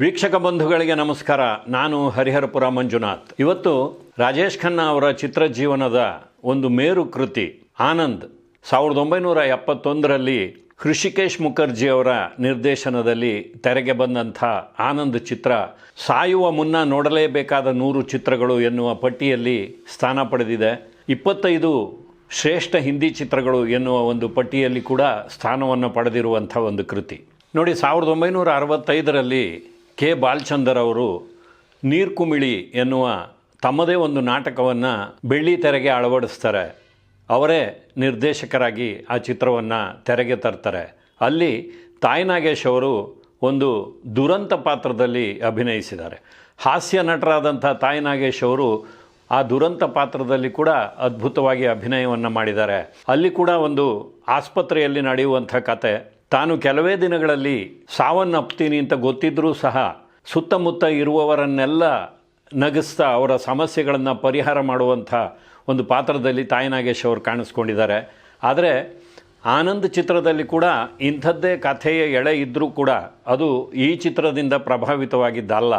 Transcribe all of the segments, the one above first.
ವೀಕ್ಷಕ ಬಂಧುಗಳಿಗೆ ನಮಸ್ಕಾರ. ನಾನು ಹರಿಹರಪುರ ಮಂಜುನಾಥ್. ಇವತ್ತು ರಾಜೇಶ್ ಖನ್ನಾ ಅವರ ಚಿತ್ರಜೀವನದ ಒಂದು ಮೇರು ಕೃತಿ, ಆನಂದ್. ಸಾವಿರದ ಒಂಬೈನೂರ ಎಪ್ಪತ್ತೊಂದರಲ್ಲಿ ಹೃಷಿಕೇಶ್ ಮುಖರ್ಜಿ ಅವರ ನಿರ್ದೇಶನದಲ್ಲಿ ತೆರೆಗೆ ಬಂದಂಥ ಆನಂದ್ ಚಿತ್ರ, ಸಾಯುವ ಮುನ್ನ ನೋಡಲೇಬೇಕಾದ ನೂರು ಚಿತ್ರಗಳು ಎನ್ನುವ ಪಟ್ಟಿಯಲ್ಲಿ ಸ್ಥಾನ ಪಡೆದಿದೆ. ಇಪ್ಪತ್ತೈದು ಶ್ರೇಷ್ಠ ಹಿಂದಿ ಚಿತ್ರಗಳು ಎನ್ನುವ ಒಂದು ಪಟ್ಟಿಯಲ್ಲಿ ಕೂಡ ಸ್ಥಾನವನ್ನು ಪಡೆದಿರುವಂಥ ಒಂದು ಕೃತಿ. ನೋಡಿ, ಸಾವಿರದ ಒಂಬೈನೂರ ಅರವತ್ತೈದರಲ್ಲಿ ಕೆ ಬಾಲಚಂದರ್ ಅವರು ನೀರ್ಕುಮಿಳಿ ಎನ್ನುವ ತಮ್ಮದೇ ಒಂದು ನಾಟಕವನ್ನು ಬೆಳ್ಳಿ ತೆರೆಗೆ ಅಳವಡಿಸ್ತಾರೆ. ಅವರೇ ನಿರ್ದೇಶಕರಾಗಿ ಆ ಚಿತ್ರವನ್ನು ತೆರೆಗೆ ತರ್ತಾರೆ. ಅಲ್ಲಿ ತಾಯಿ ನಾಗೇಶ್ ಅವರು ಒಂದು ದುರಂತ ಪಾತ್ರದಲ್ಲಿ ಅಭಿನಯಿಸಿದ್ದಾರೆ. ಹಾಸ್ಯ ನಟರಾದಂಥ ತಾಯಿ ನಾಗೇಶ್ ಅವರು ಆ ದುರಂತ ಪಾತ್ರದಲ್ಲಿ ಕೂಡ ಅದ್ಭುತವಾಗಿ ಅಭಿನಯವನ್ನು ಮಾಡಿದ್ದಾರೆ. ಅಲ್ಲಿ ಕೂಡ ಒಂದು ಆಸ್ಪತ್ರೆಯಲ್ಲಿ ನಡೆಯುವಂಥ ಕತೆ. ತಾನು ಕೆಲವೇ ದಿನಗಳಲ್ಲಿ ಸಾವನ್ನಪ್ತೀನಿ ಅಂತ ಗೊತ್ತಿದ್ದರೂ ಸಹ ಸುತ್ತಮುತ್ತ ಇರುವವರನ್ನೆಲ್ಲ ನಗಿಸ್ತಾ ಅವರ ಸಮಸ್ಯೆಗಳನ್ನು ಪರಿಹಾರ ಮಾಡುವಂಥ ಒಂದು ಪಾತ್ರದಲ್ಲಿ ತಾಯಿ ನಾಗೇಶ್ ಅವರು ಕಾಣಿಸ್ಕೊಂಡಿದ್ದಾರೆ. ಆದರೆ ಆನಂದ್ ಚಿತ್ರದಲ್ಲಿ ಕೂಡ ಇಂಥದ್ದೇ ಕಥೆಯ ಎಳೆ ಇದ್ದರೂ ಕೂಡ ಅದು ಈ ಚಿತ್ರದಿಂದ ಪ್ರಭಾವಿತವಾಗಿದ್ದಲ್ಲ.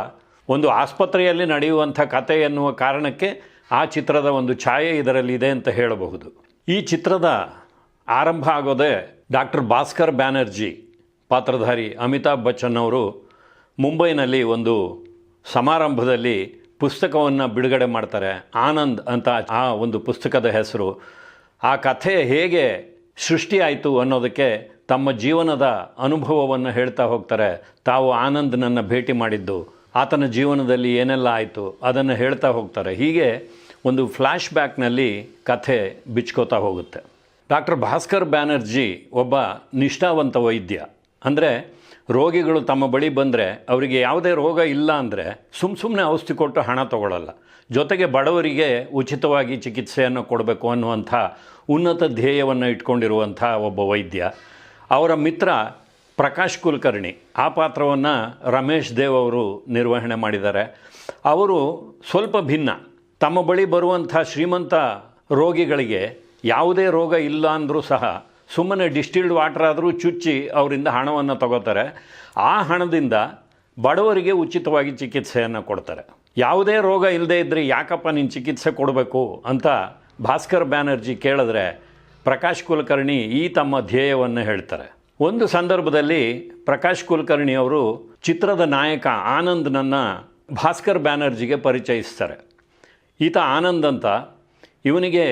ಒಂದು ಆಸ್ಪತ್ರೆಯಲ್ಲಿ ನಡೆಯುವಂಥ ಕಥೆ ಎನ್ನುವ ಕಾರಣಕ್ಕೆ ಆ ಚಿತ್ರದ ಒಂದು ಛಾಯೆ ಇದರಲ್ಲಿ ಇದೆ ಅಂತ ಹೇಳಬಹುದು. ಈ ಚಿತ್ರದ ಆರಂಭ ಆಗೋದೇ ಡಾಕ್ಟರ್ ಭಾಸ್ಕರ್ ಬ್ಯಾನರ್ಜಿ ಪಾತ್ರಧಾರಿ ಅಮಿತಾಬ್ ಬಚ್ಚನ್ ಅವರು ಮುಂಬೈನಲ್ಲಿ ಒಂದು ಸಮಾರಂಭದಲ್ಲಿ ಪುಸ್ತಕವನ್ನು ಬಿಡುಗಡೆ ಮಾಡ್ತಾರೆ. ಆನಂದ್ ಅಂತ ಆ ಒಂದು ಪುಸ್ತಕದ ಹೆಸರು. ಆ ಕಥೆ ಹೇಗೆ ಸೃಷ್ಟಿಯಾಯಿತು ಅನ್ನೋದಕ್ಕೆ ತಮ್ಮ ಜೀವನದ ಅನುಭವವನ್ನು ಹೇಳ್ತಾ ಹೋಗ್ತಾರೆ. ತಾವು ಆನಂದ್ನನ್ನು ಭೇಟಿ ಮಾಡಿದ್ದು. ಆತನ ಜೀವನದಲ್ಲಿ ಏನೆಲ್ಲ ಆಯಿತು ಅದನ್ನು ಹೇಳ್ತಾ ಹೋಗ್ತಾರೆ. ಹೀಗೆ ಒಂದು ಫ್ಲ್ಯಾಶ್ ಬ್ಯಾಕ್ನಲ್ಲಿ ಕಥೆ ಬಿಚ್ಕೋತಾ ಹೋಗುತ್ತೆ. ಡಾಕ್ಟರ್ ಭಾಸ್ಕರ್ ಬ್ಯಾನರ್ಜಿ ಒಬ್ಬ ನಿಷ್ಠಾವಂತ ವೈದ್ಯ. ಅಂದರೆ ರೋಗಿಗಳು ತಮ್ಮ ಬಳಿ ಬಂದರೆ ಅವರಿಗೆ ಯಾವುದೇ ರೋಗ ಇಲ್ಲ ಅಂದರೆ ಸುಮ್ಮ ಸುಮ್ಮನೆ ಔಷಧಿ ಕೊಟ್ಟು ಹಣ ತಗೊಳ್ಳಲ್ಲ ಜೊತೆಗೆ ಬಡವರಿಗೆ ಉಚಿತವಾಗಿ ಚಿಕಿತ್ಸೆಯನ್ನು ಕೊಡಬೇಕು ಅನ್ನುವಂಥ ಉನ್ನತ ಧ್ಯೇಯವನ್ನು ಇಟ್ಕೊಂಡಿರುವಂಥ ಒಬ್ಬ ವೈದ್ಯ. ಅವರ ಮಿತ್ರ ಪ್ರಕಾಶ್ ಕುಲಕರ್ಣಿ, ಆ ಪಾತ್ರವನ್ನು ರಮೇಶ್ ದೇವ್ ಅವರು ನಿರ್ವಹಣೆ ಮಾಡಿದ್ದಾರೆ. ಅವರು ಸ್ವಲ್ಪ ಭಿನ್ನ. ತಮ್ಮ ಬಳಿ ಬರುವಂಥ ಶ್ರೀಮಂತ ರೋಗಿಗಳಿಗೆ ಯಾವುದೇ ರೋಗ ಇಲ್ಲ ಅಂದರೂ ಸಹ ಸುಮ್ಮನೆ ಡಿಸ್ಟಿಲ್ಡ್ ವಾಟರ್ ಆದರೂ ಚುಚ್ಚಿ ಅವರಿಂದ ಹಣವನ್ನು ತಗೋತಾರೆ. ಆ ಹಣದಿಂದ ಬಡವರಿಗೆ ಉಚಿತವಾಗಿ ಚಿಕಿತ್ಸೆಯನ್ನು ಕೊಡ್ತಾರೆ. ಯಾವುದೇ ರೋಗ ಇಲ್ಲದೇ ಇದ್ದರೆ ಯಾಕಪ್ಪ ನೀನು ಚಿಕಿತ್ಸೆ ಕೊಡಬೇಕು ಅಂತ ಭಾಸ್ಕರ್ ಬ್ಯಾನರ್ಜಿ ಕೇಳಿದ್ರೆ ಪ್ರಕಾಶ್ ಕುಲಕರ್ಣಿ ಈ ತಮ್ಮ ಧ್ಯೇಯವನ್ನು ಹೇಳ್ತಾರೆ. ಒಂದು ಸಂದರ್ಭದಲ್ಲಿ ಪ್ರಕಾಶ್ ಕುಲಕರ್ಣಿ ಅವರು ಚಿತ್ರದ ನಾಯಕ ಆನಂದ್ನನ್ನು ಭಾಸ್ಕರ್ ಬ್ಯಾನರ್ಜಿಗೆ ಪರಿಚಯಿಸ್ತಾರೆ. ಈತ ಆನಂದ್ ಅಂತ. ಇವನಿಗೆ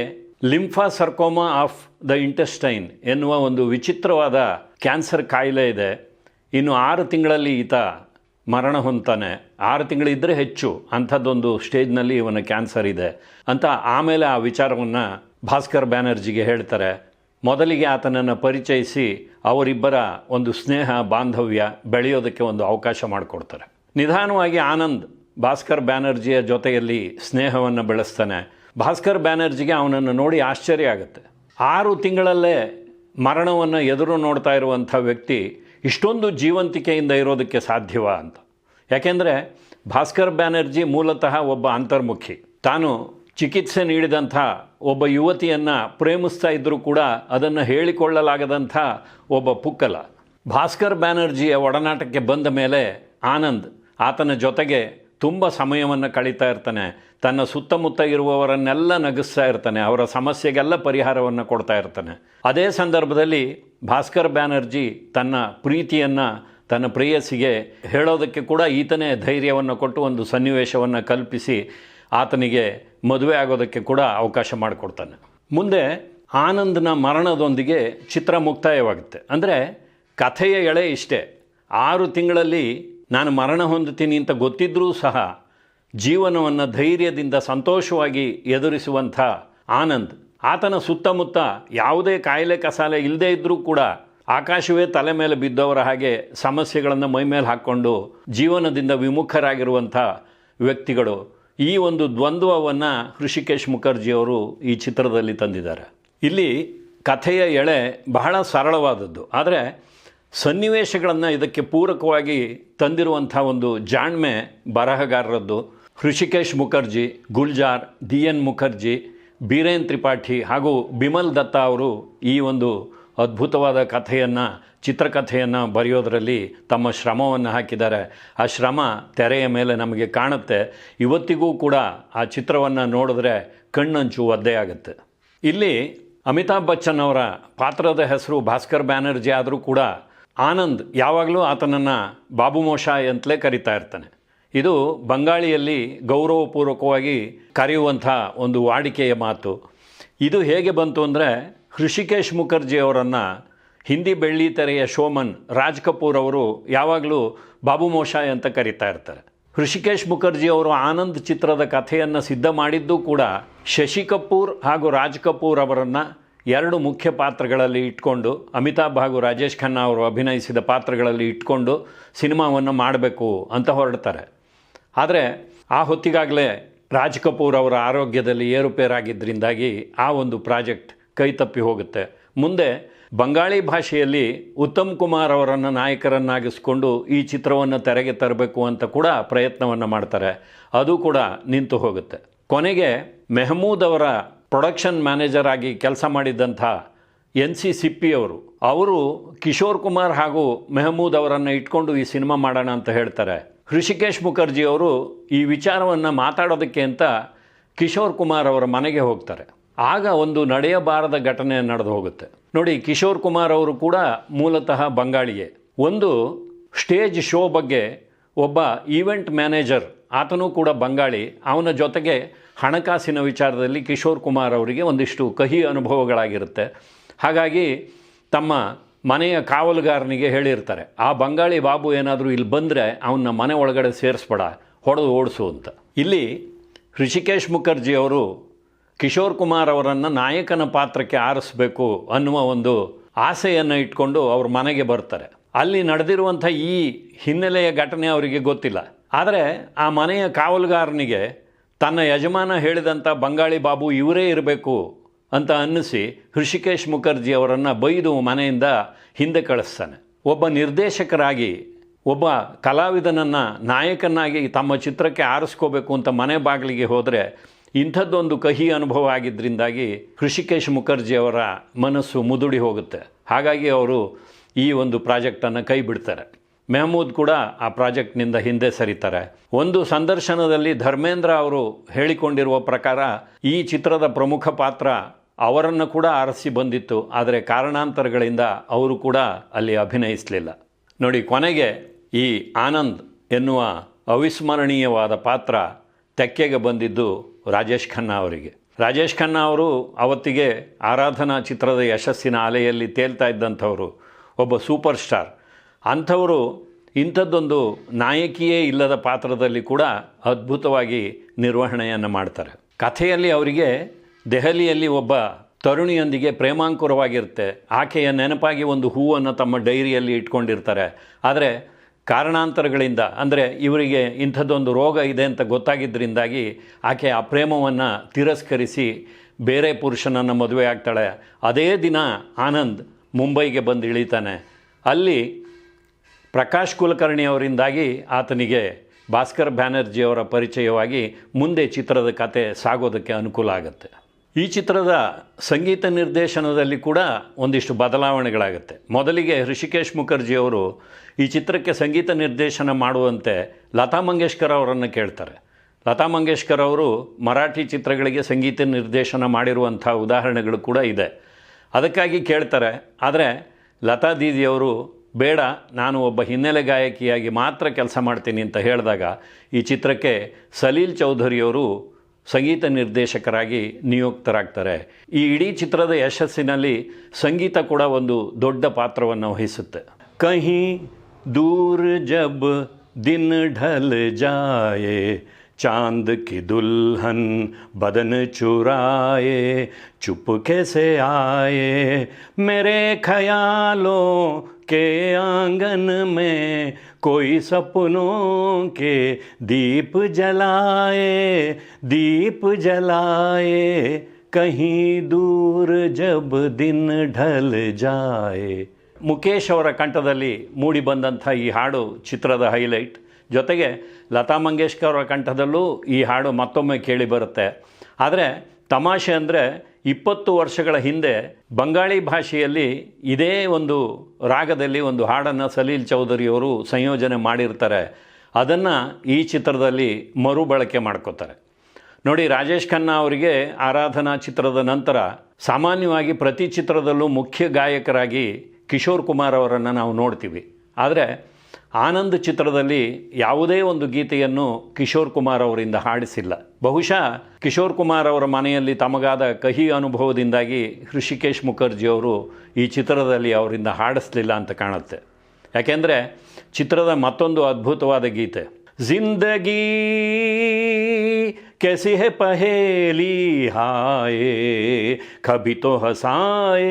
lymphosarcoma of the intestine ಎನ್ನುವ ಒಂದು ವಿಚಿತ್ರವಾದ ಕ್ಯಾನ್ಸರ್ ಕಾಯಿಲೆ ಇದೆ. ಇನ್ನು ಆರು ತಿಂಗಳಲ್ಲಿ ಈತ ಮರಣ ಹೊಂತಾನೆ ಆರು ತಿಂಗಳಿದ್ದರೆ ಹೆಚ್ಚು. ಅಂಥದ್ದೊಂದು ಸ್ಟೇಜ್ನಲ್ಲಿ ಇವನ ಕ್ಯಾನ್ಸರ್ ಇದೆ ಅಂತ ಆಮೇಲೆ ಆ ವಿಚಾರವನ್ನು ಭಾಸ್ಕರ್ ಬ್ಯಾನರ್ಜಿಗೆ ಹೇಳ್ತಾರೆ. ಮೊದಲಿಗೆ ಆತನನ್ನು ಪರಿಚಯಿಸಿ ಅವರಿಬ್ಬರ ಒಂದು ಸ್ನೇಹ, ಬಾಂಧವ್ಯ ಬೆಳೆಯೋದಕ್ಕೆ ಒಂದು ಅವಕಾಶ ಮಾಡಿಕೊಡ್ತಾರೆ. ನಿಧಾನವಾಗಿ ಆನಂದ್ ಭಾಸ್ಕರ್ ಬ್ಯಾನರ್ಜಿಯ ಜೊತೆಯಲ್ಲಿ ಸ್ನೇಹವನ್ನು ಬೆಳೆಸ್ತಾನೆ. ಭಾಸ್ಕರ್ ಬ್ಯಾನರ್ಜಿಗೆ ಅವನನ್ನು ನೋಡಿ ಆಶ್ಚರ್ಯ ಆಗುತ್ತೆ. ಆರು ತಿಂಗಳಲ್ಲೇ ಮರಣವನ್ನು ಎದುರು ನೋಡ್ತಾ ಇರುವಂಥ ವ್ಯಕ್ತಿ ಇಷ್ಟೊಂದು ಜೀವಂತಿಕೆಯಿಂದ ಇರೋದಕ್ಕೆ ಸಾಧ್ಯವಾ ಅಂತ. ಯಾಕೆಂದರೆ ಭಾಸ್ಕರ್ ಬ್ಯಾನರ್ಜಿ ಮೂಲತಃ ಒಬ್ಬ ಅಂತರ್ಮುಖಿ. ತಾನು ಚಿಕಿತ್ಸೆ ನೀಡಿದಂಥ ಒಬ್ಬ ಯುವತಿಯನ್ನು ಪ್ರೇಮಿಸ್ತಾ ಇದ್ದರೂ ಕೂಡ ಅದನ್ನು ಹೇಳಿಕೊಳ್ಳಲಾಗದಂಥ ಒಬ್ಬ ಪುಕ್ಕಲ. ಭಾಸ್ಕರ್ ಬ್ಯಾನರ್ಜಿಯ ಒಡನಾಟಕ್ಕೆ ಬಂದ ಮೇಲೆ ಆನಂದ್ ಆತನ ಜೊತೆಗೆ ತುಂಬ ಸಮಯವನ್ನು ಕಳೀತಾ ಇರ್ತಾನೆ. ತನ್ನ ಸುತ್ತಮುತ್ತ ಇರುವವರನ್ನೆಲ್ಲ ನಗಿಸ್ತಾ ಇರ್ತಾನೆ, ಅವರ ಸಮಸ್ಯೆಗೆಲ್ಲ ಪರಿಹಾರವನ್ನು ಕೊಡ್ತಾ ಇರ್ತಾನೆ. ಅದೇ ಸಂದರ್ಭದಲ್ಲಿ ಭಾಸ್ಕರ್ ಬ್ಯಾನರ್ಜಿ ತನ್ನ ಪ್ರೀತಿಯನ್ನು, ತನ್ನ ಪ್ರೇಯಸಿಗೆ ಹೇಳೋದಕ್ಕೆ ಕೂಡ ಈತನೇ ಧೈರ್ಯವನ್ನು ಕೊಟ್ಟು ಒಂದು ಸನ್ನಿವೇಶವನ್ನು ಕಲ್ಪಿಸಿ ಆತನಿಗೆ ಮದುವೆ ಆಗೋದಕ್ಕೆ ಕೂಡ ಅವಕಾಶ ಮಾಡಿಕೊಡ್ತಾನೆ. ಮುಂದೆ ಆನಂದನ ಮರಣದೊಂದಿಗೆ ಚಿತ್ರ ಮುಕ್ತಾಯವಾಗುತ್ತೆ. ಅಂದರೆ ಕಥೆಯ ಎಳೆ ಇಷ್ಟೇ. ಆರು ತಿಂಗಳಲ್ಲಿ ನಾನು ಮರಣ ಹೊಂದುತ್ತೀನಿ ಅಂತ ಗೊತ್ತಿದ್ದರೂ ಸಹ ಜೀವನವನ್ನು ಧೈರ್ಯದಿಂದ ಸಂತೋಷವಾಗಿ ಎದುರಿಸುವಂಥ ಆನಂದ್. ಆತನ ಸುತ್ತಮುತ್ತ ಯಾವುದೇ ಕಾಯಿಲೆ ಕಸಾಲೆ ಇಲ್ಲದೇ ಇದ್ದರೂ ಕೂಡ ಆಕಾಶವೇ ತಲೆ ಮೇಲೆ ಬಿದ್ದವರ ಹಾಗೆ ಸಮಸ್ಯೆಗಳನ್ನು ಮೈಮೇಲೆ ಹಾಕ್ಕೊಂಡು ಜೀವನದಿಂದ ವಿಮುಖರಾಗಿರುವಂಥ ವ್ಯಕ್ತಿಗಳು. ಈ ಒಂದು ದ್ವಂದ್ವವನ್ನು ಹೃಷಿಕೇಶ್ ಮುಖರ್ಜಿಯವರು ಈ ಚಿತ್ರದಲ್ಲಿ ತಂದಿದ್ದಾರೆ. ಇಲ್ಲಿ ಕಥೆಯ ಎಳೆ ಬಹಳ ಸರಳವಾದದ್ದು. ಆದರೆ ಸನ್ನಿವೇಶಗಳನ್ನು ಇದಕ್ಕೆ ಪೂರಕವಾಗಿ ತಂದಿರುವಂಥ ಒಂದು ಜಾಣ್ಮೆ ಬರಹಗಾರರದ್ದು. ಹೃಷಿಕೇಶ್ ಮುಖರ್ಜಿ, ಗುಲ್ಜಾರ್, ಡಿ ಎನ್ ಮುಖರ್ಜಿ, ಬೀರೇನ್ ತ್ರಿಪಾಠಿ ಹಾಗೂ ಬಿಮಲ್ ದತ್ತ ಅವರು ಈ ಒಂದು ಅದ್ಭುತವಾದ ಕಥೆಯನ್ನು, ಚಿತ್ರಕಥೆಯನ್ನು ಬರೆಯೋದರಲ್ಲಿ ತಮ್ಮ ಶ್ರಮವನ್ನು ಹಾಕಿದ್ದಾರೆ. ಆ ಶ್ರಮ ತೆರೆಯ ಮೇಲೆ ನಮಗೆ ಕಾಣುತ್ತೆ. ಇವತ್ತಿಗೂ ಕೂಡ ಆ ಚಿತ್ರವನ್ನು ನೋಡಿದ್ರೆ ಕಣ್ಣಂಚು ಒದ್ದೆ ಆಗುತ್ತೆ. ಇಲ್ಲಿ ಅಮಿತಾಬ್ ಬಚ್ಚನ್ ಅವರ ಪಾತ್ರದ ಹೆಸರು ಭಾಸ್ಕರ್ ಬ್ಯಾನರ್ಜಿ ಆದರೂ ಕೂಡ ಆನಂದ್ ಯಾವಾಗಲೂ ಆತನನ್ನು ಬಾಬು ಮೋಷ ಅಂತಲೇ ಕರಿತಾ ಇರ್ತಾನೆ. ಇದು ಬಂಗಾಳಿಯಲ್ಲಿ ಗೌರವಪೂರ್ವಕವಾಗಿ ಕರೆಯುವಂಥ ಒಂದು ವಾಡಿಕೆಯ ಮಾತು. ಇದು ಹೇಗೆ ಬಂತು ಅಂದರೆ ಹೃಷಿಕೇಶ್ ಮುಖರ್ಜಿ ಅವರನ್ನು ಹಿಂದಿ ಬೆಳ್ಳಿ ತೆರೆಯ ಶೋಮನ್ ರಾಜ್ ಕಪೂರ್ ಅವರು ಯಾವಾಗಲೂ ಬಾಬು ಮೋಶಾಯ್ ಅಂತ ಕರೀತಾ ಇರ್ತಾರೆ. ಹೃಷಿಕೇಶ್ ಮುಖರ್ಜಿ ಅವರು ಆನಂದ್ ಚಿತ್ರದ ಕಥೆಯನ್ನು ಸಿದ್ಧ ಮಾಡಿದ್ದು ಕೂಡ ಶಶಿ ಕಪೂರ್ ಹಾಗೂ ರಾಜ್ ಕಪೂರ್ ಅವರನ್ನು ಎರಡು ಮುಖ್ಯ ಪಾತ್ರಗಳಲ್ಲಿ ಇಟ್ಕೊಂಡು, ಅಮಿತಾಬ್ ಹಾಗೂ ರಾಜೇಶ್ ಖನ್ನಾ ಅವರು ಅಭಿನಯಿಸಿದ ಪಾತ್ರಗಳಲ್ಲಿ ಇಟ್ಕೊಂಡು ಸಿನಿಮಾವನ್ನು ಮಾಡಬೇಕು ಅಂತ ಹೊರಡ್ತಾರೆ. ಆದರೆ ಆ ಹೊತ್ತಿಗಾಗಲೇ ರಾಜ್ ಕಪೂರ್ ಅವರ ಆರೋಗ್ಯದಲ್ಲಿ ಏರುಪೇರಾಗಿದ್ದರಿಂದಾಗಿ ಆ ಒಂದು ಪ್ರಾಜೆಕ್ಟ್ ಕೈ ತಪ್ಪಿ ಹೋಗುತ್ತೆ. ಮುಂದೆ ಬಂಗಾಳಿ ಭಾಷೆಯಲ್ಲಿ ಉತ್ತಮ್ ಕುಮಾರ್ ಅವರನ್ನು ನಾಯಕರನ್ನಾಗಿಸ್ಕೊಂಡು ಈ ಚಿತ್ರವನ್ನು ತೆರೆಗೆ ತರಬೇಕು ಅಂತ ಕೂಡ ಪ್ರಯತ್ನವನ್ನು ಮಾಡ್ತಾರೆ. ಅದು ಕೂಡ ನಿಂತು ಹೋಗುತ್ತೆ. ಕೊನೆಗೆ ಮೆಹಮೂದ್ ಅವರ ಪ್ರೊಡಕ್ಷನ್ ಮ್ಯಾನೇಜರ್ ಆಗಿ ಕೆಲಸ ಮಾಡಿದ್ದಂಥ ಎನ್ ಸಿ ಸಿಪ್ಪಿ ಅವರು ಅವರು ಕಿಶೋರ್ ಕುಮಾರ್ ಹಾಗೂ ಮೆಹಮೂದ್ ಅವರನ್ನು ಇಟ್ಕೊಂಡು ಈ ಸಿನಿಮಾ ಮಾಡೋಣ ಅಂತ ಹೇಳ್ತಾರೆ. ಹೃಷಿಕೇಶ್ ಮುಖರ್ಜಿ ಅವರು ಈ ವಿಚಾರವನ್ನು ಮಾತಾಡೋದಕ್ಕೆ ಅಂತ ಕಿಶೋರ್ ಕುಮಾರ್ ಅವರ ಮನೆಗೆ ಹೋಗ್ತಾರೆ. ಆಗ ಒಂದು ನಡೆಯಬಾರದ ಘಟನೆ ನಡೆದು ಹೋಗುತ್ತೆ. ನೋಡಿ, ಕಿಶೋರ್ ಕುಮಾರ್ ಅವರು ಕೂಡ ಮೂಲತಃ ಬಂಗಾಳಿಯೇ. ಒಂದು ಸ್ಟೇಜ್ ಶೋ ಬಗ್ಗೆ ಒಬ್ಬ ಈವೆಂಟ್ ಮ್ಯಾನೇಜರ್, ಆತನೂ ಕೂಡ ಬಂಗಾಳಿ. ಅವನ ಜೊತೆಗೆ ಹಣಕಾಸಿನ ವಿಚಾರದಲ್ಲಿ ಕಿಶೋರ್ ಕುಮಾರ್ ಅವರಿಗೆ ಒಂದಿಷ್ಟು ಕಹಿ ಅನುಭವಗಳಾಗಿರುತ್ತೆ. ಹಾಗಾಗಿ ತಮ್ಮ ಮನೆಯ ಕಾವಲುಗಾರನಿಗೆ ಹೇಳಿರ್ತಾರೆ, ಆ ಬಂಗಾಳಿ ಬಾಬು ಏನಾದರೂ ಇಲ್ಲಿ ಬಂದರೆ ಅವನ್ನ ಮನೆ ಒಳಗಡೆ ಸೇರಿಸ್ಬೇಡ, ಹೊಡೆದು ಓಡಿಸು ಅಂತ. ಇಲ್ಲಿ ಋಷಿಕೇಶ್ ಮುಖರ್ಜಿ ಅವರು ಕಿಶೋರ್ ಕುಮಾರ್ ಅವರನ್ನು ನಾಯಕನ ಪಾತ್ರಕ್ಕೆ ಆರಿಸ್ಬೇಕು ಅನ್ನುವ ಒಂದು ಆಸೆಯನ್ನು ಇಟ್ಕೊಂಡು ಅವ್ರ ಮನೆಗೆ ಬರ್ತಾರೆ. ಅಲ್ಲಿ ನಡೆದಿರುವಂಥ ಈ ಹಿನ್ನೆಲೆಯ ಘಟನೆ ಅವರಿಗೆ ಗೊತ್ತಿಲ್ಲ. ಆದರೆ ಆ ಮನೆಯ ಕಾವಲುಗಾರನಿಗೆ ತನ್ನ ಯಜಮಾನ ಹೇಳಿದಂಥ ಬಂಗಾಳಿ ಬಾಬು ಇವರೇ ಇರಬೇಕು ಅಂತ ಅನ್ನಿಸಿ ಹೃಷಿಕೇಶ್ ಮುಖರ್ಜಿ ಅವರನ್ನು ಬೈದು ಮನೆಯಿಂದ ಹಿಂದೆ ಕಳಿಸ್ತಾನೆ. ಒಬ್ಬ ನಿರ್ದೇಶಕರಾಗಿ, ಒಬ್ಬ ಕಲಾವಿದನನ್ನು ನಾಯಕನಾಗಿ ತಮ್ಮ ಚಿತ್ರಕ್ಕೆ ಆರಿಸ್ಕೋಬೇಕು ಅಂತ ಮನೆ ಬಾಗಿಲಿಗೆ ಹೋದರೆ ಇಂಥದ್ದೊಂದು ಕಹಿ ಅನುಭವ ಆಗಿದ್ದರಿಂದಾಗಿ ಹೃಷಿಕೇಶ್ ಮುಖರ್ಜಿ ಅವರ ಮನಸ್ಸು ಮುದುಡಿ ಹೋಗುತ್ತೆ. ಹಾಗಾಗಿ ಅವರು ಈ ಒಂದು ಪ್ರಾಜೆಕ್ಟನ್ನು ಕೈ ಬಿಡ್ತಾರೆ. ಮೆಹಮೂದ್ ಕೂಡ ಆ ಪ್ರಾಜೆಕ್ಟ್ನಿಂದ ಹಿಂದೆ ಸರಿತಾರೆ. ಒಂದು ಸಂದರ್ಶನದಲ್ಲಿ ಧರ್ಮೇಂದ್ರ ಅವರು ಹೇಳಿಕೊಂಡಿರುವ ಪ್ರಕಾರ ಈ ಚಿತ್ರದ ಪ್ರಮುಖ ಪಾತ್ರ ಅವರನ್ನು ಕೂಡ ಆರಿಸಿ ಬಂದಿತ್ತು, ಆದರೆ ಕಾರಣಾಂತರಗಳಿಂದ ಅವರು ಕೂಡ ಅಲ್ಲಿ ಅಭಿನಯಿಸಲಿಲ್ಲ. ನೋಡಿ, ಕೊನೆಗೆ ಈ ಆನಂದ್ ಎನ್ನುವ ಅವಿಸ್ಮರಣೀಯವಾದ ಪಾತ್ರ ತೆಕ್ಕೆಗೆ ಬಂದಿದ್ದು ರಾಜೇಶ್ ಖನ್ನಾ ಅವರಿಗೆ. ರಾಜೇಶ್ ಖನ್ನಾ ಅವರು ಅವತ್ತಿಗೆ ಆರಾಧನಾ ಚಿತ್ರದ ಯಶಸ್ಸಿನ ಅಲೆಯಲ್ಲಿ ತೇಲ್ತಾ ಇದ್ದಂಥವರು, ಒಬ್ಬ ಸೂಪರ್ ಸ್ಟಾರ್. ಅಂಥವರು ಇಂಥದ್ದೊಂದು ನಾಯಕಿಯೇ ಇಲ್ಲದ ಪಾತ್ರದಲ್ಲಿ ಕೂಡ ಅದ್ಭುತವಾಗಿ ನಿರ್ವಹಣೆಯನ್ನು ಮಾಡ್ತಾರೆ. ಕಥೆಯಲ್ಲಿ ಅವರಿಗೆ ದೆಹಲಿಯಲ್ಲಿ ಒಬ್ಬ ತರುಣಿಯೊಂದಿಗೆ ಪ್ರೇಮಾಂಕುರವಾಗಿರುತ್ತೆ. ಆಕೆಯ ನೆನಪಾಗಿ ಒಂದು ಹೂವನ್ನು ತಮ್ಮ ಡೈರಿಯಲ್ಲಿ ಇಟ್ಕೊಂಡಿರ್ತಾರೆ. ಆದರೆ ಕಾರಣಾಂತರಗಳಿಂದ, ಅಂದರೆ ಇವರಿಗೆ ಇಂಥದ್ದೊಂದು ರೋಗ ಇದೆ ಅಂತ ಗೊತ್ತಾಗಿದ್ದರಿಂದಾಗಿ ಆಕೆ ಆ ಪ್ರೇಮವನ್ನು ತಿರಸ್ಕರಿಸಿ ಬೇರೆ ಪುರುಷನನ್ನು ಮದುವೆ ಆಗ್ತಾಳೆ. ಅದೇ ದಿನ ಆನಂದ್ ಮುಂಬೈಗೆ ಬಂದು ಇಳಿತಾನೆ. ಅಲ್ಲಿ ಪ್ರಕಾಶ್ ಕುಲಕರ್ಣಿ ಅವರಿಂದಾಗಿ ಆತನಿಗೆ ಭಾಸ್ಕರ್ ಬ್ಯಾನರ್ಜಿಯವರ ಪರಿಚಯವಾಗಿ ಮುಂದೆ ಚಿತ್ರದ ಕತೆ ಸಾಗೋದಕ್ಕೆ ಅನುಕೂಲ ಆಗುತ್ತೆ. ಈ ಚಿತ್ರದ ಸಂಗೀತ ನಿರ್ದೇಶನದಲ್ಲಿ ಕೂಡ ಒಂದಿಷ್ಟು ಬದಲಾವಣೆಗಳಾಗುತ್ತೆ. ಮೊದಲಿಗೆ ಋಷಿಕೇಶ್ ಮುಖರ್ಜಿಯವರು ಈ ಚಿತ್ರಕ್ಕೆ ಸಂಗೀತ ನಿರ್ದೇಶನ ಮಾಡುವಂತೆ ಲತಾ ಮಂಗೇಶ್ಕರ್ ಅವರನ್ನು ಕೇಳ್ತಾರೆ. ಲತಾ ಮಂಗೇಶ್ಕರ್ ಅವರು ಮರಾಠಿ ಚಿತ್ರಗಳಿಗೆ ಸಂಗೀತ ನಿರ್ದೇಶನ ಮಾಡಿರುವಂಥ ಉದಾಹರಣೆಗಳು ಕೂಡ ಇದೆ. ಅದಕ್ಕಾಗಿ ಕೇಳ್ತಾರೆ, ಆದರೆ ಲತಾ ದೀದಿಯವರು ಬೇಡ, ನಾನು ಒಬ್ಬ ಹಿನ್ನೆಲೆ ಗಾಯಕಿಯಾಗಿ ಮಾತ್ರ ಕೆಲಸ ಮಾಡ್ತೀನಿ ಅಂತ ಹೇಳಿದಾಗ ಈ ಚಿತ್ರಕ್ಕೆ ಸಲೀಲ್ ಚೌಧರಿಯವರು ಸಂಗೀತ ನಿರ್ದೇಶಕರಾಗಿ ನಿಯುಕ್ತರಾಗ್ತಾರೆ ಈ ಇಡೀ ಚಿತ್ರದ ಯಶಸ್ಸಿನಲ್ಲಿ ಸಂಗೀತ ಕೂಡ ಒಂದು ದೊಡ್ಡ ಪಾತ್ರವನ್ನು ವಹಿಸುತ್ತೆ ಕಹಿ ದೂರ ಜಬ್ ದಿನ ಢಲ್ ಜಾಯೆ चांद की दुल्हन बदन चुराए चुपके से आए मेरे ख्यालों के आंगन में कोई सपनों के दीप जलाए दीप जलाए कहीं दूर जब दिन ढल जाए ಮುಖೇಶ್ ಅವರ ಕಂಠದಲ್ಲಿ ಮೂಡಿ ಬಂದಂಥ ಈ ಹಾಡು ಚಿತ್ರದ ಹೈಲೈಟ್ ಜೊತೆಗೆ ಲತಾ ಮಂಗೇಶ್ಕರ್ ಅವರ ಕಂಠದಲ್ಲೂ ಈ ಹಾಡು ಮತ್ತೊಮ್ಮೆ ಕೇಳಿ ಬರುತ್ತೆ ಆದರೆ ತಮಾಷೆ ಅಂದರೆ ಇಪ್ಪತ್ತು ವರ್ಷಗಳ ಹಿಂದೆ ಬಂಗಾಳಿ ಭಾಷೆಯಲ್ಲಿ ಇದೇ ಒಂದು ರಾಗದಲ್ಲಿ ಒಂದು ಹಾಡನ್ನು ಸಲೀಲ್ ಚೌಧರಿಯವರು ಸಂಯೋಜನೆ ಮಾಡಿರ್ತಾರೆ. ಅದನ್ನು ಈ ಚಿತ್ರದಲ್ಲಿ ಮರುಬಳಕೆ ಮಾಡ್ಕೋತಾರೆ. ನೋಡಿ, ರಾಜೇಶ್ ಖನ್ನಾ ಅವರಿಗೆ ಆರಾಧನಾ ಚಿತ್ರದ ನಂತರ ಸಾಮಾನ್ಯವಾಗಿ ಪ್ರತಿ ಚಿತ್ರದಲ್ಲೂ ಮುಖ್ಯ ಗಾಯಕರಾಗಿ ಕಿಶೋರ್ ಕುಮಾರ್ ಅವರನ್ನು ನಾವು ನೋಡ್ತೀವಿ. ಆದರೆ ಆನಂದ್ ಚಿತ್ರದಲ್ಲಿ ಯಾವುದೇ ಒಂದು ಗೀತೆಯನ್ನು ಕಿಶೋರ್ ಕುಮಾರ್ ಅವರಿಂದ ಹಾಡಿಸಿಲ್ಲ. ಬಹುಶಃ ಕಿಶೋರ್ ಕುಮಾರ್ ಅವರ ಮನೆಯಲ್ಲಿ ತಮಗಾದ ಕಹಿ ಅನುಭವದಿಂದಾಗಿ ಹೃಷಿಕೇಶ್ ಮುಖರ್ಜಿ ಅವರು ಈ ಚಿತ್ರದಲ್ಲಿ ಅವರಿಂದ ಹಾಡಿಸ್ಲಿಲ್ಲ ಅಂತ ಕಾಣುತ್ತೆ ಯಾಕೆಂದರೆ ಚಿತ್ರದ ಮತ್ತೊಂದು ಅದ್ಭುತವಾದ ಗೀತೆ ಜಿಂದಗೀ कैसी है पहेली हाय कभी तो हंसाए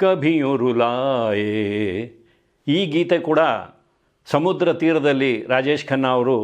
कभी यूं रुलाए ಈ ಗೀತೆ ಕೂಡ ಸಮುದ್ರ ತೀರದಲ್ಲಿ ರಾಜೇಶ್ ಖನ್ನಾ ಅವರು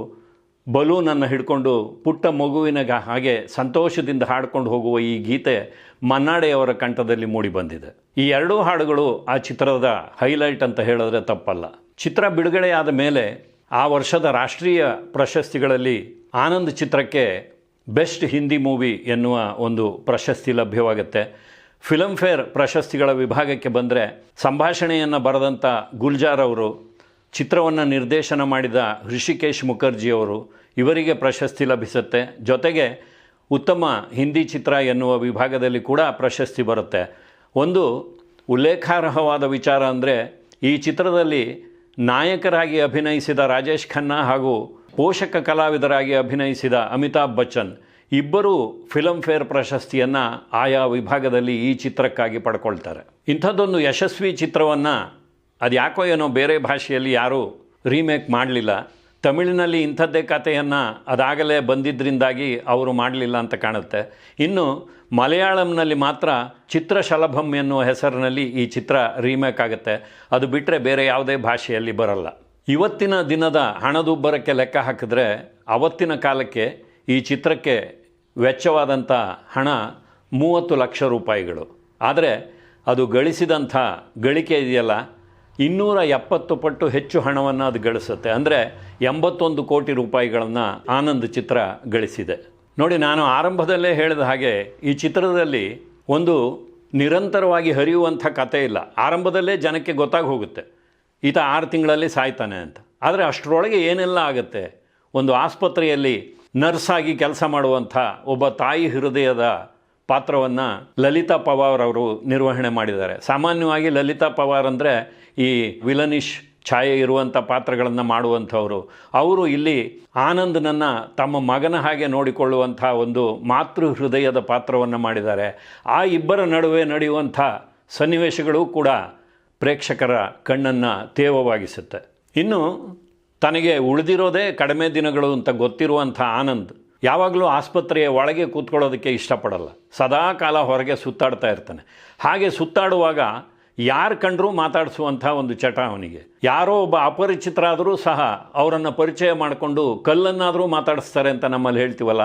ಬಲೂನನ್ನು ಹಿಡ್ಕೊಂಡು ಪುಟ್ಟ ಮಗುವಿನ ಹಾಗೆ ಸಂತೋಷದಿಂದ ಹಾಡ್ಕೊಂಡು ಹೋಗುವ ಈ ಗೀತೆ ಮನ್ನಾಡೆಯವರ ಕಂಠದಲ್ಲಿ ಮೂಡಿ ಬಂದಿದೆ. ಈ ಎರಡೂ ಹಾಡುಗಳು ಆ ಚಿತ್ರದ ಹೈಲೈಟ್ ಅಂತ ಹೇಳಿದ್ರೆ ತಪ್ಪಲ್ಲ. ಚಿತ್ರ ಬಿಡುಗಡೆಯಾದ ಮೇಲೆ ಆ ವರ್ಷದ ರಾಷ್ಟ್ರೀಯ ಪ್ರಶಸ್ತಿಗಳಲ್ಲಿ ಆನಂದ್ ಚಿತ್ರಕ್ಕೆ ಬೆಸ್ಟ್ ಹಿಂದಿ ಮೂವಿ ಎನ್ನುವ ಒಂದು ಪ್ರಶಸ್ತಿ ಲಭ್ಯವಾಗುತ್ತೆ. ಫಿಲಮ್ಫೇರ್ ಪ್ರಶಸ್ತಿಗಳ ವಿಭಾಗಕ್ಕೆ ಬಂದರೆ ಸಂಭಾಷಣೆಯನ್ನು ಬರೆದಂಥ ಗುಲ್ಜಾರ್ ಅವರು ಚಿತ್ರವನ್ನು ನಿರ್ದೇಶನ ಮಾಡಿದ ಹೃಷಿಕೇಶ್ ಮುಖರ್ಜಿಯವರು ಇವರಿಗೆ ಪ್ರಶಸ್ತಿ ಲಭಿಸುತ್ತೆ. ಜೊತೆಗೆ ಉತ್ತಮ ಹಿಂದಿ ಚಿತ್ರ ಎನ್ನುವ ವಿಭಾಗದಲ್ಲಿ ಕೂಡ ಪ್ರಶಸ್ತಿ ಬರುತ್ತೆ. ಒಂದು ಉಲ್ಲೇಖಾರ್ಹವಾದ ವಿಚಾರ ಅಂದರೆ ಈ ಚಿತ್ರದಲ್ಲಿ ನಾಯಕರಾಗಿ ಅಭಿನಯಿಸಿದ ರಾಜೇಶ್ ಖನ್ನಾ ಹಾಗೂ ಪೋಷಕ ಕಲಾವಿದರಾಗಿ ಅಭಿನಯಿಸಿದ ಅಮಿತಾಬ್ ಬಚ್ಚನ್ ಇಬ್ಬರೂ ಫಿಲಮ್ಫೇರ್ ಪ್ರಶಸ್ತಿಯನ್ನು ಆಯಾ ವಿಭಾಗದಲ್ಲಿ ಈ ಚಿತ್ರಕ್ಕಾಗಿ ಪಡ್ಕೊಳ್ತಾರೆ. ಇಂಥದ್ದೊಂದು ಯಶಸ್ವಿ ಚಿತ್ರವನ್ನು ಅದು ಯಾಕೋ ಏನೋ ಬೇರೆ ಭಾಷೆಯಲ್ಲಿ ಯಾರೂ ರೀಮೇಕ್ ಮಾಡಲಿಲ್ಲ. ತಮಿಳಿನಲ್ಲಿ ಇಂಥದ್ದೇ ಕಥೆಯನ್ನು ಅದಾಗಲೇ ಬಂದಿದ್ದರಿಂದಾಗಿ ಅವರು ಮಾಡಲಿಲ್ಲ ಅಂತ ಕಾಣುತ್ತೆ. ಇನ್ನು ಮಲಯಾಳಂನಲ್ಲಿ ಮಾತ್ರ ಚಿತ್ರಶಲಭಂ ಎನ್ನುವ ಹೆಸರಿನಲ್ಲಿ ಈ ಚಿತ್ರ ರೀಮೇಕ್ ಆಗುತ್ತೆ. ಅದು ಬಿಟ್ಟರೆ ಬೇರೆ ಯಾವುದೇ ಭಾಷೆಯಲ್ಲಿ ಬರಲ್ಲ. ಇವತ್ತಿನ ದಿನದ ಹಣದುಬ್ಬರಕ್ಕೆ ಲೆಕ್ಕ ಹಾಕಿದ್ರೆ ಅವತ್ತಿನ ಕಾಲಕ್ಕೆ ಈ ಚಿತ್ರಕ್ಕೆ ವೆಚ್ಚವಾದಂಥ ಹಣ ಮೂವತ್ತು ಲಕ್ಷ ರೂಪಾಯಿಗಳು. ಆದರೆ ಅದು ಗಳಿಸಿದಂಥ ಗಳಿಕೆ ಇದೆಯಲ್ಲ ಇನ್ನೂರ ಎಪ್ಪತ್ತು ಪಟ್ಟು ಹೆಚ್ಚು ಹಣವನ್ನು ಅದು ಗಳಿಸುತ್ತೆ. ಅಂದರೆ ಎಂಬತ್ತೊಂದು ಕೋಟಿ ರೂಪಾಯಿಗಳನ್ನು ಆನಂದ್ ಚಿತ್ರ ಗಳಿಸಿದೆ. ನೋಡಿ, ನಾನು ಆರಂಭದಲ್ಲೇ ಹೇಳಿದ ಹಾಗೆ ಈ ಚಿತ್ರದಲ್ಲಿ ಒಂದು ನಿರಂತರವಾಗಿ ಹರಿಯುವಂಥ ಕತೆ ಇಲ್ಲ. ಆರಂಭದಲ್ಲೇ ಜನಕ್ಕೆ ಗೊತ್ತಾಗಿ ಹೋಗುತ್ತೆ ಈತ ಆರು ತಿಂಗಳಲ್ಲಿ ಸಾಯ್ತಾನೆ ಅಂತ. ಆದರೆ ಅಷ್ಟರೊಳಗೆ ಏನೆಲ್ಲ ಆಗುತ್ತೆ? ಒಂದು ಆಸ್ಪತ್ರೆಯಲ್ಲಿ ನರ್ಸ್ ಆಗಿ ಕೆಲಸ ಮಾಡುವಂಥ ಒಬ್ಬ ತಾಯಿ ಹೃದಯದ ಪಾತ್ರವನ್ನು ಲಲಿತಾ ಪವಾರ್ ಅವರು ನಿರ್ವಹಣೆ ಮಾಡಿದ್ದಾರೆ. ಸಾಮಾನ್ಯವಾಗಿ ಲಲಿತಾ ಪವಾರ್ ಅಂದರೆ ಈ ವಿಲನಿಶ್ ಛಾಯೆ ಇರುವಂಥ ಪಾತ್ರಗಳನ್ನು ಮಾಡುವಂಥವರು. ಅವರು ಇಲ್ಲಿ ಆನಂದನನ್ನು ತಮ್ಮ ಮಗನ ಹಾಗೆ ನೋಡಿಕೊಳ್ಳುವಂಥ ಒಂದು ಮಾತೃ ಹೃದಯದ ಪಾತ್ರವನ್ನು ಮಾಡಿದ್ದಾರೆ. ಆ ಇಬ್ಬರ ನಡುವೆ ನಡೆಯುವಂಥ ಸನ್ನಿವೇಶಗಳು ಕೂಡ ಪ್ರೇಕ್ಷಕರ ಕಣ್ಣನ್ನು ತೇವವಾಗಿಸುತ್ತೆ. ಇನ್ನು ತನಗೆ ಉಳಿದಿರೋದೇ ಕಡಿಮೆ ದಿನಗಳು ಅಂತ ಗೊತ್ತಿರುವಂಥ ಆನಂದ್ ಯಾವಾಗಲೂ ಆಸ್ಪತ್ರೆಯ ಒಳಗೆ ಕೂತ್ಕೊಳ್ಳೋದಕ್ಕೆ ಇಷ್ಟಪಡಲ್ಲ. ಸದಾ ಕಾಲ ಹೊರಗೆ ಸುತ್ತಾಡ್ತಾ ಇರ್ತಾನೆ. ಹಾಗೆ ಸುತ್ತಾಡುವಾಗ ಯಾರು ಕಂಡರೂ ಮಾತಾಡಿಸುವಂಥ ಒಂದು ಚಟ ಅವನಿಗೆ. ಯಾರೋ ಒಬ್ಬ ಅಪರಿಚಿತರಾದರೂ ಸಹ ಅವರನ್ನು ಪರಿಚಯ ಮಾಡಿಕೊಂಡು ಕಲ್ಲನ್ನಾದರೂ ಮಾತಾಡಿಸ್ತಾರೆ ಅಂತ ನಮ್ಮಲ್ಲಿ ಹೇಳ್ತೀವಲ್ಲ,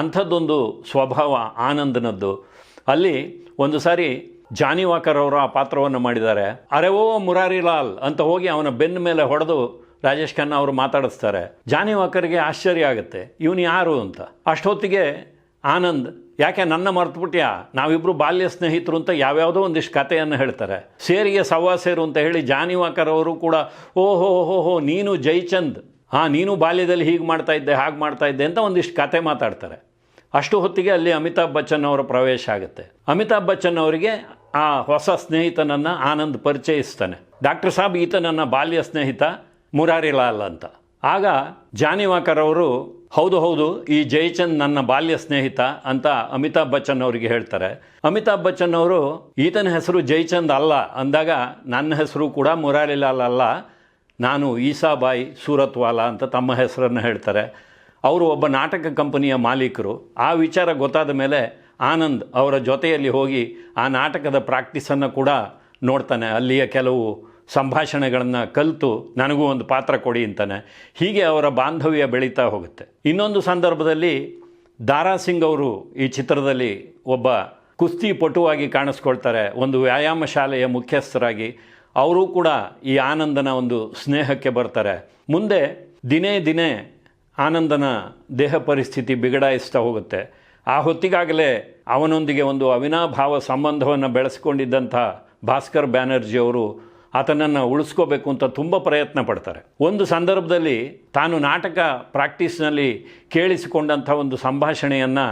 ಅಂಥದ್ದೊಂದು ಸ್ವಭಾವ ಆನಂದನದ್ದು. ಅಲ್ಲಿ ಒಂದು ಸಾರಿ ಜಾನಿ ವಾಕರ್ ಅವರು ಆ ಪಾತ್ರವನ್ನು ಮಾಡಿದ್ದಾರೆ. ಅರೆ ಓ ಮುರಾರಿ ಲಾಲ್ ಅಂತ ಹೋಗಿ ಅವನ ಬೆನ್ನ ಮೇಲೆ ಹೊಡೆದು ರಾಜೇಶ್ ಖನ್ನಾ ಅವರು ಮಾತಾಡಿಸ್ತಾರೆ. ಜಾನಿ ವಾಕರ್ಗೆ ಆಶ್ಚರ್ಯ ಆಗುತ್ತೆ, ಇವನು ಯಾರು ಅಂತ. ಅಷ್ಟೊತ್ತಿಗೆ ಆನಂದ್ ಯಾಕೆ ನನ್ನ ಮರ್ತುಬಿಟ್ಯಾ? ನಾವಿಬ್ಬರು ಬಾಲ್ಯ ಸ್ನೇಹಿತರು ಅಂತ ಯಾವ್ಯಾವುದೋ ಒಂದಿಷ್ಟು ಕಥೆಯನ್ನು ಹೇಳ್ತಾರೆ. ಸೇರಿಗೆ ಸವ್ವಾ ಸೇರು ಅಂತ ಹೇಳಿ ಜಾನಿವಾಕರ್ ಅವರು ಕೂಡ, ಓಹೋ, ಹೋ ಹೋ ನೀನು ಜೈಚಂದ್. ಹಾಂ ನೀನು ಬಾಲ್ಯದಲ್ಲಿ ಹೀಗೆ ಮಾಡ್ತಾ ಇದ್ದೆ, ಹಾಗೆ ಮಾಡ್ತಾ ಇದ್ದೆ ಅಂತ ಒಂದಿಷ್ಟು ಕತೆ ಮಾತಾಡ್ತಾರೆ. ಅಷ್ಟು ಹೊತ್ತಿಗೆ ಅಲ್ಲಿ ಅಮಿತಾಬ್ ಬಚ್ಚನ್ ಅವರ ಪ್ರವೇಶ ಆಗುತ್ತೆ. ಅಮಿತಾಬ್ ಬಚ್ಚನ್ ಅವರಿಗೆ ಆ ಹೊಸ ಸ್ನೇಹಿತನನ್ನು ಆನಂದ್ ಪರಿಚಯಿಸ್ತಾನೆ. ಡಾಕ್ಟರ್ ಸಾಬ್ ಈತ ನನ್ನ ಬಾಲ್ಯ ಸ್ನೇಹಿತ ಮುರಾರಿಲಾಲ್ ಅಂತ. ಆಗ ಜಾನಿವಾಕರ್ ಅವರು ಹೌದು ಹೌದು, ಈ ಜಯಚಂದ್ ನನ್ನ ಬಾಲ್ಯ ಸ್ನೇಹಿತ ಅಂತ ಅಮಿತಾಬ್ ಬಚ್ಚನ್ ಅವರಿಗೆ ಹೇಳ್ತಾರೆ. ಅಮಿತಾಬ್ ಬಚ್ಚನ್ ಅವರು, ಈತನ ಹೆಸರು ಜಯಚಂದ್ ಅಲ್ಲ ಅಂದಾಗ, ನನ್ನ ಹೆಸರು ಕೂಡ ಮುರಾರಿ ಲಾಲ್ ಅಲ್ಲ. ನಾನು ಈಸಾಬಾಯಿ ಸೂರತ್ವಾಲಾ ಅಂತ ತಮ್ಮ ಹೆಸರನ್ನು ಹೇಳ್ತಾರೆ. ಅವರು ಒಬ್ಬ ನಾಟಕ ಕಂಪನಿಯ ಮಾಲೀಕರು. ಆ ವಿಚಾರ ಗೊತ್ತಾದ ಮೇಲೆ ಆನಂದ್ ಅವರ ಜೊತೆಯಲ್ಲಿ ಹೋಗಿ ಆ ನಾಟಕದ ಪ್ರಾಕ್ಟೀಸನ್ನು ಕೂಡ ನೋಡ್ತಾನೆ. ಅಲ್ಲಿಯ ಕೆಲವು ಸಂಭಾಷಣೆಗಳನ್ನು ಕಲಿತು ನನಗೂ ಒಂದು ಪಾತ್ರ ಕೊಡಿ ಅಂತಾನೆ. ಹೀಗೆ ಅವರ ಬಾಂಧವ್ಯ ಬೆಳೀತಾ ಹೋಗುತ್ತೆ. ಇನ್ನೊಂದು ಸಂದರ್ಭದಲ್ಲಿ ದಾರಾ ಸಿಂಗ್ ಅವರು ಈ ಚಿತ್ರದಲ್ಲಿ ಒಬ್ಬ ಕುಸ್ತಿ ಪಟುವಾಗಿ ಕಾಣಿಸ್ಕೊಳ್ತಾರೆ. ಒಂದು ವ್ಯಾಯಾಮ ಶಾಲೆಯ ಮುಖ್ಯಸ್ಥರಾಗಿ. ಅವರು ಕೂಡ ಈ ಆನಂದನ ಒಂದು ಸ್ನೇಹಕ್ಕೆ ಬರ್ತಾರೆ. ಮುಂದೆ ದಿನೇ ದಿನೇ ಆನಂದನ ದೇಹ ಪರಿಸ್ಥಿತಿ ಬಿಗಡಾಯಿಸ್ತಾ ಹೋಗುತ್ತೆ. ಆ ಹೊತ್ತಿಗಾಗಲೇ ಅವನೊಂದಿಗೆ ಒಂದು ಅವಿನಾಭಾವ ಸಂಬಂಧವನ್ನು ಬೆಳೆಸ್ಕೊಂಡಿದ್ದಂಥ ಭಾಸ್ಕರ್ ಬ್ಯಾನರ್ಜಿ ಅವರು ಆತನನ್ನು ಉಳಿಸ್ಕೋಬೇಕು ಅಂತ ತುಂಬ ಪ್ರಯತ್ನ ಪಡ್ತಾರೆ. ಒಂದು ಸಂದರ್ಭದಲ್ಲಿ ತಾನು ನಾಟಕ ಪ್ರಾಕ್ಟೀಸ್ನಲ್ಲಿ ಕೇಳಿಸಿಕೊಂಡಂಥ ಒಂದು ಸಂಭಾಷಣೆಯನ್ನು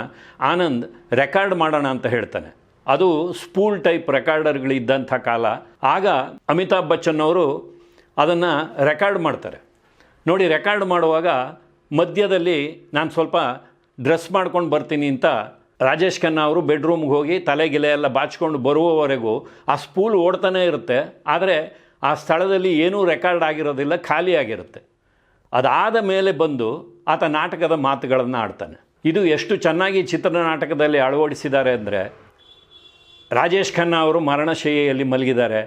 ಆನಂದ್ ರೆಕಾರ್ಡ್ ಮಾಡೋಣ ಅಂತ ಹೇಳ್ತಾನೆ. ಅದು ಸ್ಪೂಲ್ ಟೈಪ್ ರೆಕಾರ್ಡರ್ಗಳಿದ್ದಂಥ ಕಾಲ. ಆಗ ಅಮಿತಾಬ್ ಬಚ್ಚನ್ ಅವರು ಅದನ್ನು ರೆಕಾರ್ಡ್ ಮಾಡ್ತಾರೆ. ನೋಡಿ, ರೆಕಾರ್ಡ್ ಮಾಡುವಾಗ ಮಧ್ಯದಲ್ಲಿ ನಾನು ಸ್ವಲ್ಪ ಡ್ರೆಸ್ ಮಾಡ್ಕೊಂಡು ಬರ್ತೀನಿ ಅಂತ ರಾಜೇಶ್ ಖನ್ನಾ ಅವರು ಬೆಡ್ರೂಮ್ಗೆ ಹೋಗಿ ತಲೆಗಿಲೆ ಎಲ್ಲ ಬಾಚ್ಕೊಂಡು ಬರುವವರೆಗೂ ಆ ಸ್ಪೂಲ್ ಓಡ್ತಾನೆ ಇರುತ್ತೆ. ಆದರೆ ಆ ಸ್ಥಳದಲ್ಲಿ ಏನೂ ರೆಕಾರ್ಡ್ ಆಗಿರೋದಿಲ್ಲ ಖಾಲಿಯಾಗಿರುತ್ತೆ ಅದಾದ ಮೇಲೆ ಬಂದು ಆತ ನಾಟಕದ ಮಾತುಗಳನ್ನು ಆಡ್ತಾನೆ. ಇದು ಎಷ್ಟು ಚೆನ್ನಾಗಿ ಚಿತ್ರನಾಟಕದಲ್ಲಿ ಅಳವಡಿಸಿದ್ದಾರೆ ಅಂದರೆ, ರಾಜೇಶ್ ಖನ್ನಾ ಅವರು ಮರಣಶೈಯಲ್ಲಿ ಮಲಗಿದ್ದಾರೆ.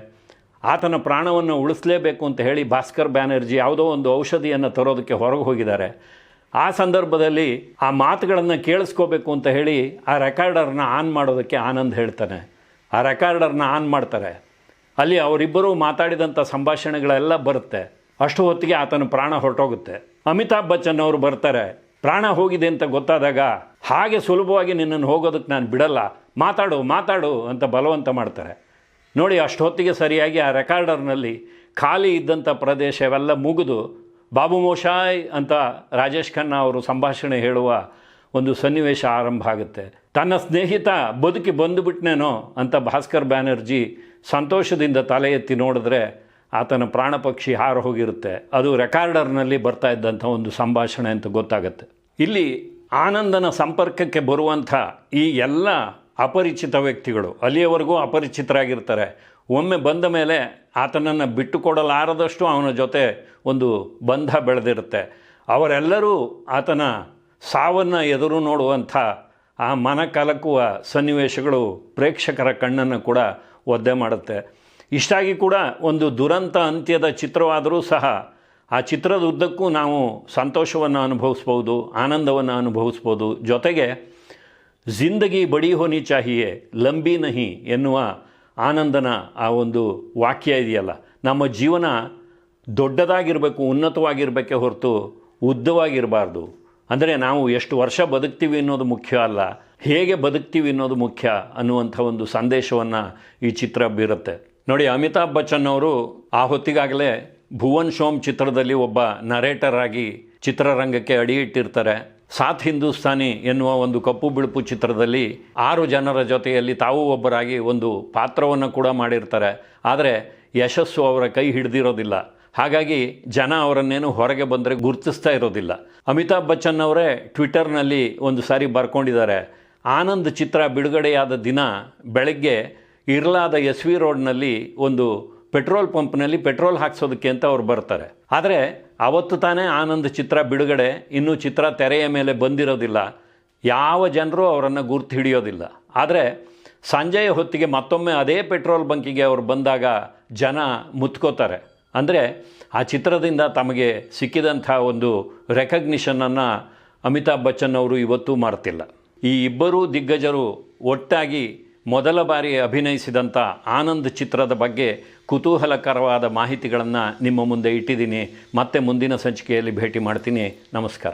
ಆತನ ಪ್ರಾಣವನ್ನು ಉಳಿಸಲೇಬೇಕು ಅಂತ ಹೇಳಿ ಭಾಸ್ಕರ್ ಬ್ಯಾನರ್ಜಿ ಯಾವುದೋ ಒಂದು ಔಷಧಿಯನ್ನು ತರೋದಕ್ಕೆ ಹೊರಗೆ ಹೋಗಿದ್ದಾರೆ. ಆ ಸಂದರ್ಭದಲ್ಲಿ ಆ ಮಾತುಗಳನ್ನು ಕೇಳಿಸ್ಕೋಬೇಕು ಅಂತ ಹೇಳಿ ಆ ರೆಕಾರ್ಡರ್ನ ಆನ್ ಮಾಡೋದಕ್ಕೆ ಆನಂದ್ ಹೇಳ್ತಾನೆ. ಆ ರೆಕಾರ್ಡರ್ನ ಆನ್ ಮಾಡ್ತಾರೆ. ಅಲ್ಲಿ ಅವರಿಬ್ಬರು ಮಾತಾಡಿದಂಥ ಸಂಭಾಷಣೆಗಳೆಲ್ಲ ಬರುತ್ತೆ. ಅಷ್ಟು ಹೊತ್ತಿಗೆ ಆತನ ಪ್ರಾಣ ಹೊರಟೋಗುತ್ತೆ. ಅಮಿತಾಬ್ ಬಚ್ಚನ್ ಅವರು ಬರ್ತಾರೆ. ಪ್ರಾಣ ಹೋಗಿದೆ ಅಂತ ಗೊತ್ತಾದಾಗ, ಹಾಗೆ ಸುಲಭವಾಗಿ ನಿನ್ನನ್ನು ಹೋಗೋದಕ್ಕೆ ನಾನು ಬಿಡಲ್ಲ. ಮಾತಾಡು ಮಾತಾಡು ಅಂತ ಬಲವಂತ ಮಾಡ್ತಾರೆ. ನೋಡಿ ಅಷ್ಟೊತ್ತಿಗೆ ಸರಿಯಾಗಿ ಆ ರೆಕಾರ್ಡರ್ನಲ್ಲಿ ಖಾಲಿ ಇದ್ದಂಥ ಪ್ರದೇಶವೆಲ್ಲ ಮುಗಿದು ಬಾಬು ಮೋಶಾಯ್ ಅಂತ ರಾಜೇಶ್ ಖನ್ನಾ ಅವರು ಸಂಭಾಷಣೆ ಹೇಳುವ ಒಂದು ಸನ್ನಿವೇಶ ಆರಂಭ ಆಗುತ್ತೆ. ತನ್ನ ಸ್ನೇಹಿತ ಬದುಕಿ ಬಂದುಬಿಟ್ನೇನೋ ಅಂತ ಭಾಸ್ಕರ್ ಬ್ಯಾನರ್ಜಿ ಸಂತೋಷದಿಂದ ತಲೆ ಎತ್ತಿ ನೋಡಿದ್ರೆ ಆತನ ಪ್ರಾಣಪಕ್ಷಿ ಹಾರು ಹೋಗಿರುತ್ತೆ. ಅದು ರೆಕಾರ್ಡರ್ನಲ್ಲಿ ಬರ್ತಾ ಇದ್ದಂಥ ಒಂದು ಸಂಭಾಷಣೆ ಅಂತ ಗೊತ್ತಾಗುತ್ತೆ. ಇಲ್ಲಿ ಆನಂದನ ಸಂಪರ್ಕಕ್ಕೆ ಬರುವಂಥ ಈ ಎಲ್ಲ ಅಪರಿಚಿತ ವ್ಯಕ್ತಿಗಳು, ಅಲ್ಲಿಯವರೆಗೂ ಅಪರಿಚಿತರಾಗಿರ್ತಾರೆ. ಒಮ್ಮೆ ಬಂದ ಮೇಲೆ ಆತನನ್ನು ಬಿಟ್ಟುಕೊಡಲಾರದಷ್ಟು ಅವನ ಜೊತೆ ಒಂದು ಬಂಧ ಬೆಳೆದಿರುತ್ತೆ. ಅವರೆಲ್ಲರೂ ಆತನ ಸಾವನ್ನು ಎದುರು ನೋಡುವಂಥ ಆ ಮನ ಕಲಕುವ ಸನ್ನಿವೇಶಗಳು ಪ್ರೇಕ್ಷಕರ ಕಣ್ಣನ್ನು ಕೂಡ ಒದ್ದೆ ಮಾಡುತ್ತೆ. ಇಷ್ಟಾಗಿ ಕೂಡ ಒಂದು ದುರಂತ ಅಂತ್ಯದ ಚಿತ್ರವಾದರೂ ಸಹ ಆ ಚಿತ್ರದ ಉದ್ದಕ್ಕೂ ನಾವು ಸಂತೋಷವನ್ನು ಅನುಭವಿಸ್ಬೋದು, ಆನಂದವನ್ನು ಅನುಭವಿಸ್ಬೋದು. ಜೊತೆಗೆ, ಜಿಂದಗಿ ಬಡಿ ಹೋನಿ ಚಾಹಿಯೇ, ಲಂಬಿ ನಹಿ ಎನ್ನುವ ಆನಂದನ ಆ ಒಂದು ವಾಕ್ಯ ಇದೆಯಲ್ಲ? ನಮ್ಮ ಜೀವನ ದೊಡ್ಡದಾಗಿರಬೇಕು, ಉನ್ನತವಾಗಿರಬೇಕೆ ಹೊರತು ಉದ್ದವಾಗಿರಬಾರ್ದು. ಅಂದರೆ ನಾವು ಎಷ್ಟು ವರ್ಷ ಬದುಕ್ತೀವಿ ಅನ್ನೋದು ಮುಖ್ಯ ಅಲ್ಲ, ಹೇಗೆ ಬದುಕ್ತೀವಿ ಅನ್ನೋದು ಮುಖ್ಯ ಅನ್ನುವಂಥ ಒಂದು ಸಂದೇಶವನ್ನು ಈ ಚಿತ್ರ ಬೀರುತ್ತೆ. ನೋಡಿ, ಅಮಿತಾಬ್ ಬಚ್ಚನ್ ಅವರು ಆ ಹೊತ್ತಿಗಾಗಲೇ ಭುವನ್ ಶೋಮ್ ಚಿತ್ರದಲ್ಲಿ ಒಬ್ಬ ನರೇಟರ್ ಆಗಿ ಚಿತ್ರರಂಗಕ್ಕೆ ಅಡಿಯಿಟ್ಟಿರ್ತಾರೆ ಸಾತ್ ಹಿಂದೂಸ್ತಾನಿ ಎನ್ನುವ ಒಂದು ಕಪ್ಪು ಬಿಳುಪು ಚಿತ್ರದಲ್ಲಿ ಆರು ಜನರ ಜೊತೆಯಲ್ಲಿ ತಾವು ಒಬ್ಬರಾಗಿ ಒಂದು ಪಾತ್ರವನ್ನು ಕೂಡ ಮಾಡಿರ್ತಾರೆ. ಆದರೆ ಯಶಸ್ಸು ಅವರ ಕೈ ಹಿಡಿದಿರೋದಿಲ್ಲ. ಹಾಗಾಗಿ ಜನ ಅವರನ್ನೇನು ಹೊರಗೆ ಬಂದರೆ ಗುರುತಿಸ್ತಾ ಇರೋದಿಲ್ಲ. ಅಮಿತಾಬ್ ಬಚ್ಚನ್ ಅವರೇ ಟ್ವಿಟರ್ನಲ್ಲಿ ಒಂದು ಸಾರಿ ಬರ್ಕೊಂಡಿದ್ದಾರೆ. ಆನಂದ್ ಚಿತ್ರ ಬಿಡುಗಡೆಯಾದ ದಿನ ಬೆಳಗ್ಗೆ ಇರ್ಲಾದ ಎಸ್ ವಿ ರೋಡ್ನಲ್ಲಿ ಒಂದು ಪೆಟ್ರೋಲ್ ಪಂಪ್ನಲ್ಲಿ ಪೆಟ್ರೋಲ್ ಹಾಕ್ಸೋದಕ್ಕೆ ಅಂತ ಅವ್ರು ಬರ್ತಾರೆ. ಆದರೆ ಅವತ್ತು ತಾನೇ ಆನಂದ್ ಚಿತ್ರ ಬಿಡುಗಡೆ, ಇನ್ನೂ ಚಿತ್ರ ತೆರೆಯ ಮೇಲೆ ಬಂದಿರೋದಿಲ್ಲ. ಯಾವ ಜನರು ಅವರನ್ನು ಗುರ್ತು ಹಿಡಿಯೋದಿಲ್ಲ. ಆದರೆ ಸಂಜೆಯ ಹೊತ್ತಿಗೆ ಮತ್ತೊಮ್ಮೆ ಅದೇ ಪೆಟ್ರೋಲ್ ಬಂಕಿಗೆ ಅವರು ಬಂದಾಗ ಜನ ಮುತ್ಕೋತಾರೆ. ಅಂದರೆ ಆ ಚಿತ್ರದಿಂದ ತಮಗೆ ಸಿಕ್ಕಿದಂಥ ಒಂದು ರೆಕಗ್ನಿಷನನ್ನು ಅಮಿತಾಬ್ ಬಚ್ಚನ್ ಅವರು ಇವತ್ತೂ ಮಾಡ್ತಿಲ್ಲ. ಈ ಇಬ್ಬರೂ ದಿಗ್ಗಜರು ಒಟ್ಟಾಗಿ ಮೊದಲ ಬಾರಿ ಅಭಿನಯಿಸಿದಂಥ ಆನಂದ್ ಚಿತ್ರದ ಬಗ್ಗೆ ಕುತೂಹಲಕರವಾದ ಮಾಹಿತಿಗಳನ್ನು ನಿಮ್ಮ ಮುಂದೆ ಇಟ್ಟಿದ್ದೀನಿ. ಮತ್ತೆ ಮುಂದಿನ ಸಂಚಿಕೆಯಲ್ಲಿ ಭೇಟಿ ಮಾಡ್ತೀನಿ. ನಮಸ್ಕಾರ.